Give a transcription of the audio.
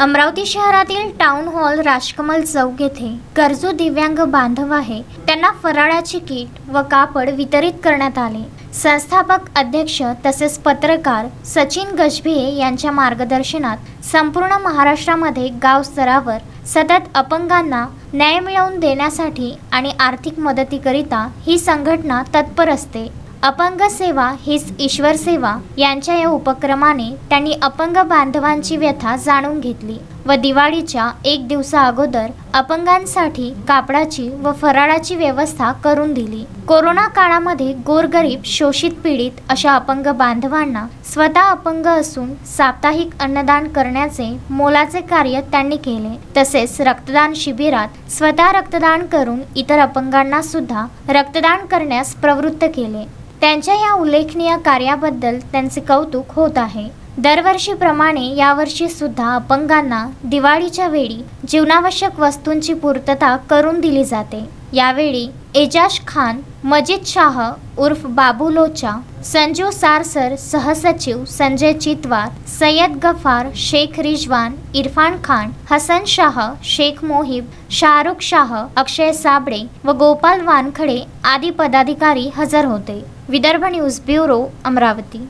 अमरावती शहरातील town hall Rajkamal चौक येथे गरजू दिव्यांग बांधव आहे. त्यांना फराळाची किट व कापड वितरित करण्यात आले. संस्थापक अध्यक्ष तसेच पत्रकार सचिन गजभिये यांच्या मार्गदर्शनात संपूर्ण महाराष्ट्रामध्ये गाव स्तरावर सतत अपंगांना न्याय मिळवून देण्यासाठी आणि आर्थिक मदतीकरिता ही संघटना तत्पर असते. अपंग सेवा हीच ईश्वर सेवा यांच्या या उपक्रमाने त्यांनी अपंग बांधवांची व्यथा जाणून घेतली. व दिवाळीच्या एक दिवसा अगोदर अपंगांसाठी कापडाची व फराळाची व्यवस्था करून दिली. कोरोना काळामध्ये गोरगरीब शोषित पीडित अशा अपंग बांधवांना स्वतः अपंग असून साप्ताहिक अन्नदान करण्याचे मोलाचे कार्य त्यांनी केले. तसेच रक्तदान शिबिरात स्वतः रक्तदान करून इतर अपंगांना सुद्धा रक्तदान करण्यास प्रवृत्त केले. त्यांच्या या उल्लेखनीय कार्याबद्दल त्यांचे कौतुक होत आहे. दरवर्षीप्रमाणे यावर्षी सुद्धा अपंगांना दिवाळीच्या वेळी जीवनावश्यक वस्तूंची पूर्तता करून दिली जाते. यावेळी एजाज खान मजिद शाह उर्फ बाबू लोचा संजू सारसर सहसचिव संजय चितवार सय्यद गफार शेख रिजवान इरफान खान हसन शाह शेख मोहिब शाहरुख शाह अक्षय साबळे व गोपाल वानखडे आदी पदाधिकारी हजर होते. Vidarbha news bureau Amravati.